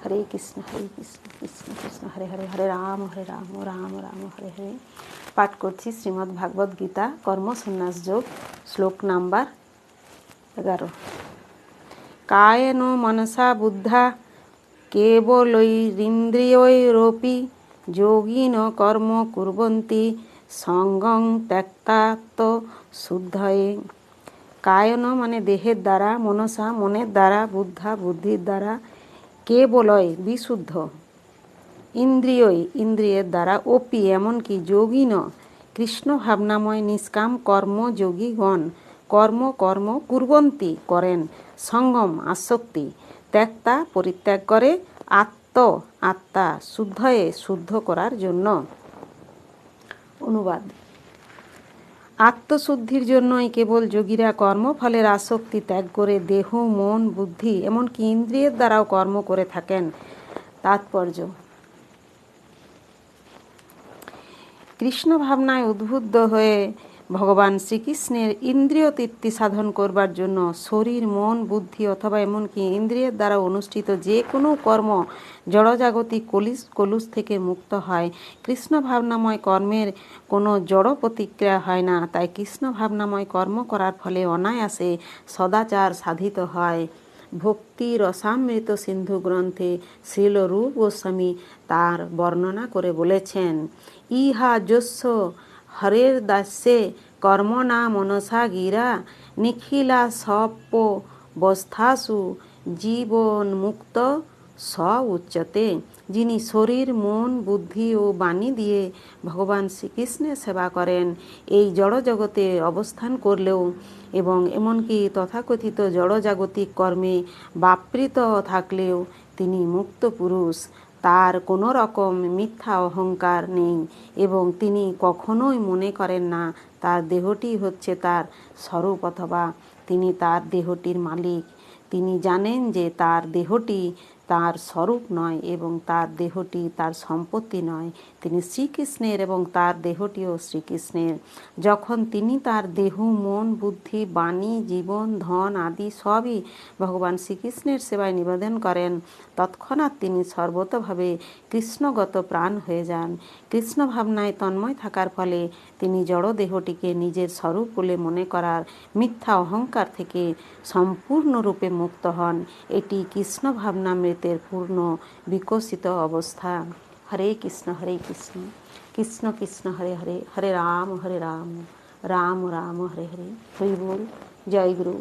হরে কৃষ্ণ হরে কৃষ্ণ কৃষ্ণ কৃষ্ণ, হরে হরে হরে রাম হরে রাম রাম রাম, হরে হরে। পাঠ করছি শ্রীমদ্ ভাগবত গীতা কর্মসন্ন্যাস যোগ, শ্লোক নাম্বার এগারো। কায়েন মনসা বুদ্ধা, কেবলৈরিন্দ্রিয়ৈরপি যোগিন কর্ম কুর্বন্তি, সঙ্গং ত্যক্তাত্ম শুদ্ধয়ে। কায়ন মানে দেহের দ্বারা, মনসা মনের দ্বারা, বুদ্ধা বুদ্ধির দ্বারা কেবলয় বিশুদ্ধ। ইন্দ্রিয়ই ইন্দ্রিয়ের দ্বারা অপি, এমনকি যোগিন কৃষ্ণ ভাবনাময় নিষ্কাম কর্ম যোগীগণ কর্ম কর্ম কুর্বন্তি করেন, সঙ্গম আসক্তি ত্যাগতা পরিত্যাগ করে, আত্ম আত্মা শুদ্ধয়ে শুদ্ধ করার জন্য। অনুবাদ। আত্মশুদ্ধির জন্যই কেবল যোগীরা কর্মফলের আসক্তি ত্যাগ করে দেহ, মন, বুদ্ধি, এমনকি ইন্দ্রিয়ের দ্বারাও কর্ম করে থাকেন। তাৎপর্য। কৃষ্ণ ভাবনায় উদ্বুদ্ধ হয়ে ভগবান শ্রীকৃষ্ণের ইন্দ্রিয় তৃপ্তি সাধন করবার জন্য শরীর, মন, বুদ্ধি অথবা এমনকি ইন্দ্রিয়ের দ্বারা অনুষ্ঠিত যে কোনো কর্ম জড়জাগতিক কলিস কলুষ থেকে মুক্ত হয়। কৃষ্ণ ভাবনাময় কর্মের কোনো জড় প্রতিক্রিয়া হয় না, তাই কৃষ্ণ ভাবনাময় কর্ম করার ফলে অনায়াসে সদাচার সাধিত হয়। ভক্তি রসামৃত সিন্ধু গ্রন্থে শ্রীল রূপ গোস্বামী তার বর্ণনা করে বলেছেন, ইহা যস্য হরের দাস্যে কর্মণা মনসা গিরা, নিখিলা সপ বস্থাসু জীবন মুক্ত স উচ্চতে। যিনি শরীর, মন, বুদ্ধি ও বাণী দিয়ে ভগবান শ্রীকৃষ্ণের সেবা করেন, এই জড়জগতে অবস্থান করলেও এবং এমনকি তথাকথিত জড়জাগতিক কর্মে বাপৃত থাকলেও তিনি মুক্ত পুরুষ। তার কোনো রকম মিথ্যা অহংকার নেই এবং তিনি কখনোই মনে করেন না তার দেহটি হচ্ছে তার স্বরূপ অথবা তিনি তার দেহটির মালিক। তিনি জানেন যে তার দেহটি তার স্বরূপ নয় এবং তার দেহটি তার সম্পত্তি নয়। তিনি শ্রীকৃষ্ণের এবং তার দেহটিও শ্রীকৃষ্ণের। যখন তিনি তার দেহ, মন, বুদ্ধি, বাণী, জীবন, ধন আদি সবই ভগবান শ্রীকৃষ্ণের সেবায় নিবেদন করেন, তৎক্ষণাৎ তিনি সর্বতভাবে কৃষ্ণগত প্রাণ হয়ে যান। কৃষ্ণ ভাবনায় তন্ময় থাকার ফলে তিনি জড় দেহটিকে নিজের স্বরূপ বলে মনে করার মিথ্যা অহংকার থেকে সম্পূর্ণরূপে মুক্ত হন। এটি কৃষ্ণ ভাবনামৃতের পূর্ণ বিকশিত অবস্থা হরে কৃষ্ণ হরে কৃষ্ণ কৃষ্ণ কৃষ্ণ হরে হরে হরে রাম হরে রাম রাম রাম হরে হরে হরি বল জয় গুরু